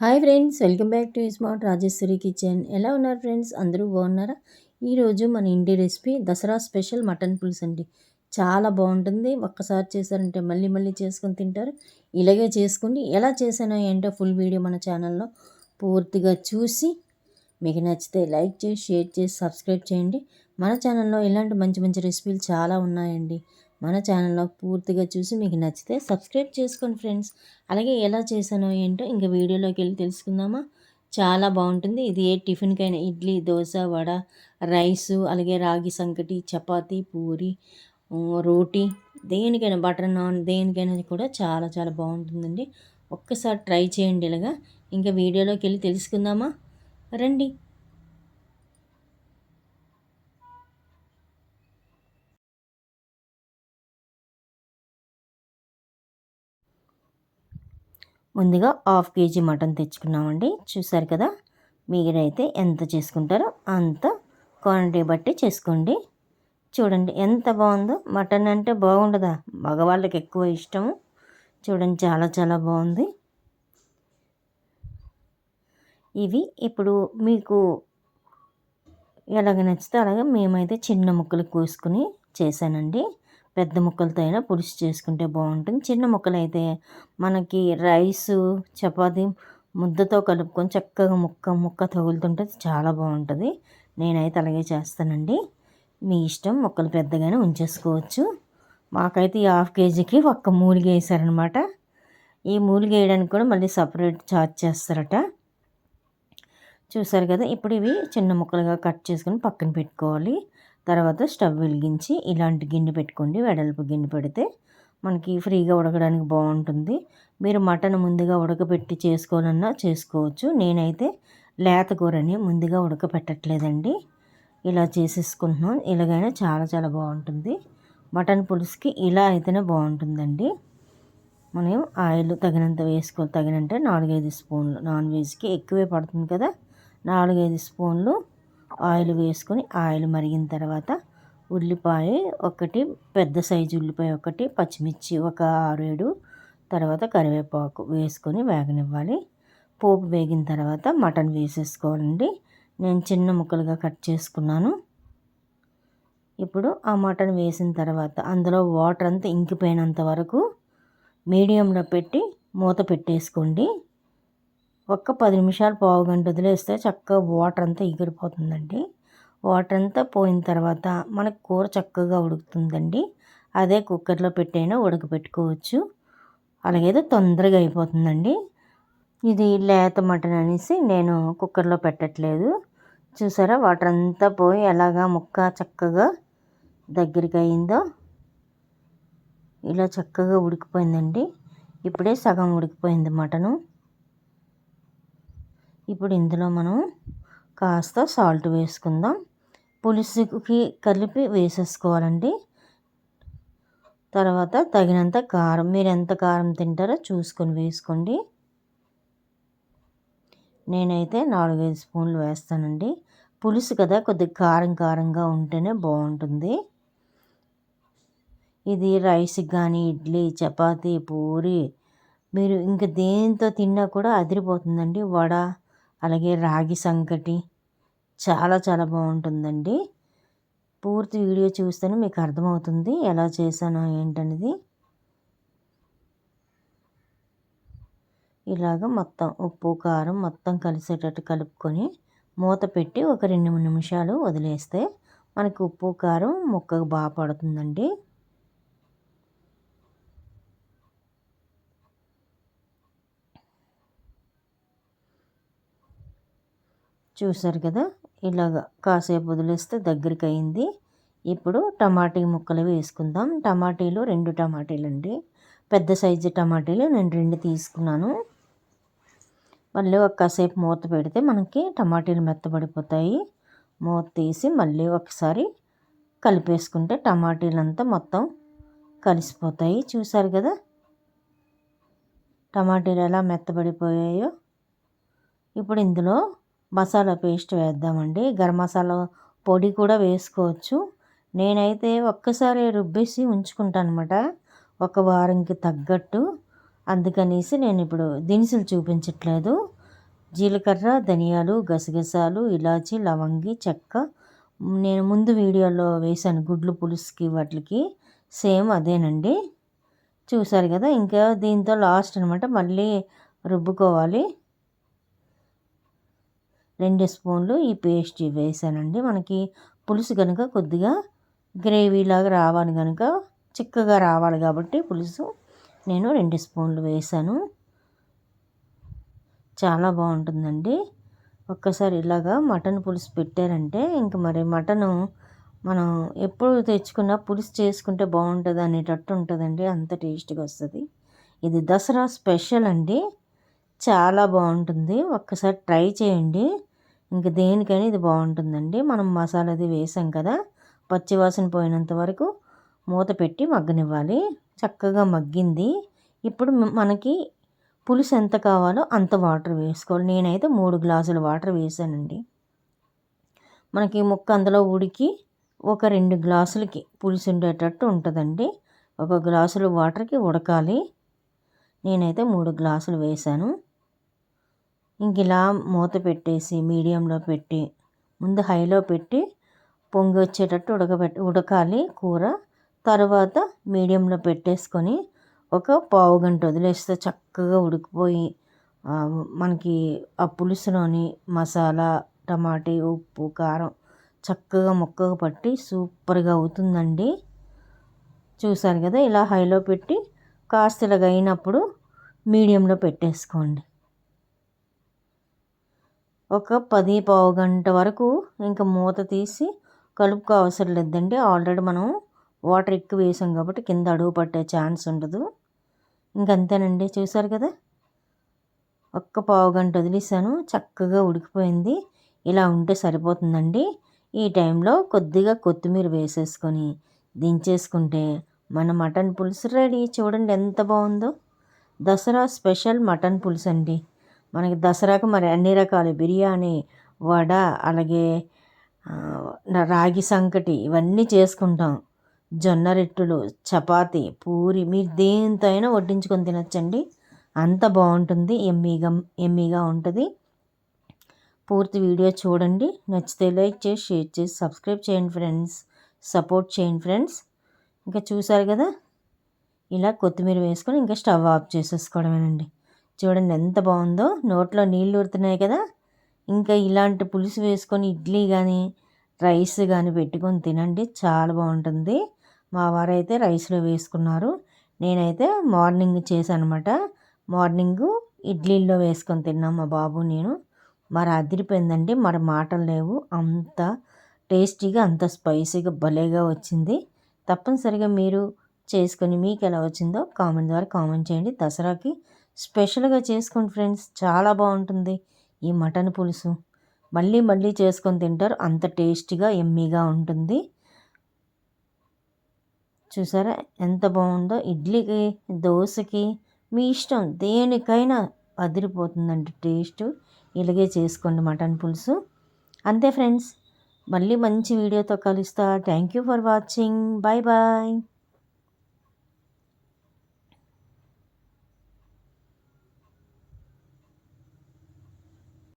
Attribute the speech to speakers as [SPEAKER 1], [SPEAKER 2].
[SPEAKER 1] Hi friends welcome back to smart Rajeshwari kitchen. ఎలా ఉన్నారు friends? అందరూ బాగున్నారా? ఈరోజు మన ఇంటి రెసిపీ దసరా స్పెషల్ మటన్ పులుసు అండి. చాలా బాగుంటుంది. ఒక్కసారి చేశారంటే మళ్ళీ మళ్ళీ చేసుకొని తింటారు. ఇలాగే చేసుకోండి ఎలా చేశానో ఏంటో ఫుల్ వీడియో మన ఛానల్లో పూర్తిగా చూసి మీకు నచ్చితే లైక్ చేసి షేర్ చేసి సబ్స్క్రైబ్ చేయండి. మన ఛానల్లో ఇలాంటి మంచి మంచి రెసిపీలు చాలా ఉన్నాయండి. మన ఛానల్లో పూర్తిగా చూసి మీకు నచ్చితే సబ్స్క్రైబ్ చేసుకోండి ఫ్రెండ్స్. అలాగే ఎలా చేశానో ఏంటో ఇంకా వీడియోలోకి వెళ్ళి తెలుసుకుందామా? చాలా బాగుంటుంది. ఇది ఏ టిఫిన్కైనా ఇడ్లీ దోశ వడ రైసు అలాగే రాగి సంకటి చపాతి పూరి రోటీ దేనికైనా బటర్ నాన్ దేనికైనా కూడా చాలా చాలా బాగుంటుందండి. ఒక్కసారి ట్రై చేయండి ఇలాగా. ఇంకా వీడియోలోకి వెళ్ళి తెలుసుకుందామా? రండి. ముందుగా హాఫ్ కేజీ మటన్ తెచ్చుకున్నామండి. చూసారు కదా మీరైతే ఎంత చేసుకుంటారో అంత క్వాంటిటీ బట్టి చేసుకోండి. చూడండి ఎంత బాగుందో మటన్ అంటే బాగుండదా? మగవాళ్ళకి ఎక్కువ ఇష్టము. చూడండి చాలా చాలా బాగుంది. ఇవి ఇప్పుడు మీకు ఎలాగ నచ్చితే అలాగే మేమైతే చిన్న ముక్కలు కోసుకుని చేశానండి. పెద్ద ముక్కలతో అయినా పులుసు చేసుకుంటే బాగుంటుంది. చిన్న ముక్కలు అయితే మనకి రైసు చపాతి ముద్దతో కలుపుకొని చక్కగా ముక్క ముక్క తగులుతుంటే చాలా బాగుంటుంది. నేనైతే అలాగే చేస్తానండి. మీ ఇష్టం ముక్కలు పెద్దగానే ఉంచేసుకోవచ్చు. మాకైతే ఈ హాఫ్ కేజీకి ఒక్క మూలిగ వేసారనమాట. ఈ మూలిగ వేయడానికి కూడా మళ్ళీ సపరేట్ చార్జ్ చేస్తారట. చూసారు కదా ఇప్పుడు ఇవి చిన్న ముక్కలుగా కట్ చేసుకొని పక్కన పెట్టుకోవాలి. తర్వాత స్టవ్ వెలిగించి ఇలాంటి గిన్నె పెట్టుకోండి. వెడల్పు గిన్నె పెడితే మనకి ఫ్రీగా ఉడకడానికి బాగుంటుంది. మీరు మటన్ ముందుగా ఉడకబెట్టి చేసుకోవాలన్నా చేసుకోవచ్చు. నేనైతే లేత కూరని ముందుగా ఉడకపెట్టట్లేదండి. ఇలా చేసేసుకుంటున్నాం ఇలాగైనా చాలా చాలా బాగుంటుంది. మటన్ పులుసుకి ఇలా అయితేనే బాగుంటుందండి. మనం ఆయిల్ తగినంత వేసుకో తగినంటే నాలుగైదు స్పూన్లు. నాన్ వెజ్కి ఎక్కువే పడుతుంది కదా. నాలుగైదు స్పూన్లు ఆయిల్ వేసుకొని ఆయిల్ మరిగిన తర్వాత ఉల్లిపాయ ఒకటి పెద్ద సైజు ఉల్లిపాయ ఒకటి పచ్చిమిర్చి ఒక ఆరు ఏడు తర్వాత కరివేపాకు వేసుకొని వేగనివ్వాలి. పోపు వేగిన తర్వాత మటన్ వేసేసుకోవాలండి. నేను చిన్న ముక్కలుగా కట్ చేసుకున్నాను. ఇప్పుడు ఆ మటన్ వేసిన తర్వాత అందులో వాటర్ అంతా ఇంకిపోయినంత వరకు మీడియంలో పెట్టి మూత పెట్టేసుకోండి. ఒక్క పది నిమిషాలు పావు గంట వదిలేస్తే చక్కగా వాటర్ అంతా ఎగిరిపోతుందండి. వాటర్ అంతా పోయిన తర్వాత మనకు కూర చక్కగా ఉడుకుతుందండి. అదే కుక్కర్లో పెట్టైనా ఉడకబెట్టుకోవచ్చు అలాగైతే తొందరగా అయిపోతుందండి. ఇది లేత మటన్ అనేసి నేను కుక్కర్లో పెట్టట్లేదు. చూసారా వాటర్ అంతా పోయి ఎలాగా ముక్క చక్కగా దగ్గరికి అయిందో? ఇలా చక్కగా ఉడికిపోయిందండి. ఇప్పుడే సగం ఉడికిపోయింది మటను. ఇప్పుడు ఇందులో మనం కాస్త సాల్ట్ వేసుకుందాం. పులుసుకి కలిపి వేసేసుకోవాలండి. తర్వాత తగినంత కారం మీరు ఎంత కారం తింటారో చూసుకొని వేసుకోండి. నేనైతే నాలుగైదు స్పూన్లు వేస్తానండి. పులుసు కదా కొద్దిగా కారం కారంగా ఉంటేనే బాగుంటుంది. ఇది రైస్కి కానీ ఇడ్లీ చపాతీ పూరి మీరు ఇంక దేంతో తిన్నా కూడా అదిరిపోతుందండి. వడ అలాగే రాగి సంకటి చాలా చాలా బాగుంటుందండి. పూర్తి వీడియో చూస్తేనే మీకు అర్థమవుతుంది ఎలా చేశానో ఏంటనేది. ఇలాగ మొత్తం ఉప్పు కారం మొత్తం కలిసేటట్టు కలుపుకొని మూత పెట్టి ఒక రెండు మూడు నిమిషాలు వదిలేస్తే మనకి ఉప్పు కారం ముక్కకు బాగా పడుతుందండి. చూసారు కదా? ఇలాగ కాసేపు వదిలేస్తే దగ్గరికి అయింది ఇప్పుడు టమాటీ ముక్కలు వేసుకుందాం. టమాటీలు రెండు టమాటీలు అండి పెద్ద సైజు టమాటీలు నేను రెండు తీసుకున్నాను. మళ్ళీ ఒక కాసేపు మూత పెడితే మనకి టమాటీలు మెత్తబడిపోతాయి. మూత తీసి మళ్ళీ ఒకసారి కలిపేసుకుంటే టమాటీలంతా మొత్తం కలిసిపోతాయి. చూసారు కదా? టమాటీలు ఎలా మెత్తబడిపోయాయో. ఇప్పుడు ఇందులో మసాలా పేస్ట్ వేద్దామండి. గరం మసాలా పొడి కూడా వేసుకోవచ్చు. నేనైతే ఒక్కసారి రుబ్బేసి ఉంచుకుంటాను అనమాట ఒక వారంకి తగ్గట్టు. అందుకనేసి నేను ఇప్పుడు దినుసులు చూపించట్లేదు. జీలకర్ర ధనియాలు గసగసాలు ఇలాచి లవంగి చెక్క. నేను ముందు వీడియోలో వేశాను గుడ్లు పులుసుకి వాటికి. సేమ్ అదేనండి. చూసారు కదా ఇంకా దీంతో లాస్ట్ అనమాట మళ్ళీ రుబ్బుకోవాలి. రెండు స్పూన్లు ఈ పేస్ట్ వేసానండి. మనకి పులుసు కనుక కొద్దిగా గ్రేవీలాగా రావాలి కనుక చిక్కగా రావాలి కాబట్టి పులుసు నేను రెండు స్పూన్లు వేసాను. చాలా బాగుంటుందండి. ఒక్కసారి ఇలాగా మటన్ పులుసు పెట్టారంటే ఇంక మరి మటను మనం ఎప్పుడు తెచ్చుకున్నా పులుసు చేసుకుంటే బాగుంటుంది అనేటట్టు ఉంటుందండి. అంత టేస్ట్గా వస్తుంది. ఇది దసరా స్పెషల్ అండి. చాలా బాగుంటుంది. ఒక్కసారి ట్రై చేయండి. ఇంక దేనికైనా ఇది బాగుంటుందండి. మనం మసాలా అది వేసాం కదా పచ్చివాసన పోయినంత వరకు మూత పెట్టి మగ్గనివ్వాలి. చక్కగా మగ్గింది. ఇప్పుడు మనకి పులుసు ఎంత కావాలో అంత వాటర్ వేసుకోవాలి. నేనైతే మూడు గ్లాసుల వాటర్ వేసానండి. మనకి ముక్క అందులో ఉడికి ఒక రెండు గ్లాసులకి పులుసు ఉండేటట్టు ఉంటుందండి. ఒక గ్లాసులు వాటర్కి ఉడకాలి. నేనైతే మూడు గ్లాసులు వేసాను. ఇంక ఇలా మూత పెట్టేసి మీడియంలో పెట్టి ముందు హైలో పెట్టి పొంగి వచ్చేటట్టు ఉడకబెట్టి ఉడకాలి కూర. తర్వాత మీడియంలో పెట్టేసుకొని ఒక పావు గంట వదిలేస్తే చక్కగా ఉడికిపోయి మనకి ఆ పులుసులోని మసాలా టమాటీ ఉప్పు కారం చక్కగా ముక్కగా పట్టి సూపర్గా అవుతుందండి. చూసారు కదా ఇలా హైలో పెట్టి కాస్త ఇలాగైనప్పుడు అయినప్పుడు మీడియంలో పెట్టేసుకోండి. ఒక పది పావు గంట వరకు ఇంకా మూత తీసి కలుపుకో అవసరం లేదండి. ఆల్రెడీ మనం వాటర్ ఎక్కువ వేసాం కాబట్టి కింద అడుగు పట్టే ఛాన్స్ ఉండదు. ఇంకంతేనండి చూసారు కదా? ఒక్క పావు గంట వదిలేసాను. చక్కగా ఉడికిపోయింది. ఇలా ఉంటే సరిపోతుందండి. ఈ టైంలో కొద్దిగా కొత్తిమీర వేసేసుకొని దించేసుకుంటే మన మటన్ పులుసు రెడీ. చూడండి ఎంత బాగుందో. దసరా స్పెషల్ మటన్ పులుసు అండి మనకి దసరాకు మరి అన్ని రకాల బిర్యానీ వడ అలాగే రాగి సంకటి ఇవన్నీ చేసుకుంటాం. జొన్న రొట్టెలు చపాతి పూరి మీరు దేంతో అయినా వడ్డించుకొని తినచ్చండి. అంత బాగుంటుంది ఎమ్మీగా ఎమ్మీగా ఉంటుంది. పూర్తి వీడియో చూడండి. నచ్చితే లైక్ చేసి షేర్ చేసి సబ్స్క్రైబ్ చేయండి ఫ్రెండ్స్. సపోర్ట్ చేయండి ఫ్రెండ్స్. ఇంకా చూసారు కదా? ఇలా కొత్తిమీర వేసుకొని ఇంకా స్టవ్ ఆఫ్ చేసేసుకోవడమేనండి. చూడండి ఎంత బాగుందో. నోట్లో నీళ్ళు ఊరుతున్నాయి కదా. ఇంకా ఇలాంటి పులుసు వేసుకొని ఇడ్లీ కానీ రైస్ కానీ పెట్టుకొని తినండి. చాలా బాగుంటుంది. మా వారైతే రైస్లో వేసుకున్నారు. నేనైతే మార్నింగ్ చేశాను అనమాట మార్నింగు ఇడ్లీల్లో వేసుకొని తిన్నాం మా బాబు నేను. మరి అదిరిపోయిందండి. మరి మాటలు లేవు. అంత టేస్టీగా అంత స్పైసీగా భలేగా వచ్చింది. తప్పనిసరిగా మీరు చేసుకొని మీకు ఎలా వచ్చిందో కామెంట్ ద్వారా కామెంట్ చేయండి. దసరాకి స్పెషల్గా చేసుకోండి ఫ్రెండ్స్ చాలా బాగుంటుంది ఈ మటన్ పులుసు. మళ్ళీ మళ్ళీ చేసుకొని తింటారు. అంత టేస్టీగా ఎమ్మీగా ఉంటుంది. చూసారా? ఎంత బాగుందో? ఇడ్లీకి దోశకి మీ ఇష్టం దేనికైనా అదిరిపోతుందండి టేస్ట్. ఇలాగే చేసుకోండి మటన్ పులుసు. అంతే ఫ్రెండ్స్. మళ్ళీ మంచి వీడియోతో కలుస్తా. Thank you for watching. Bye bye.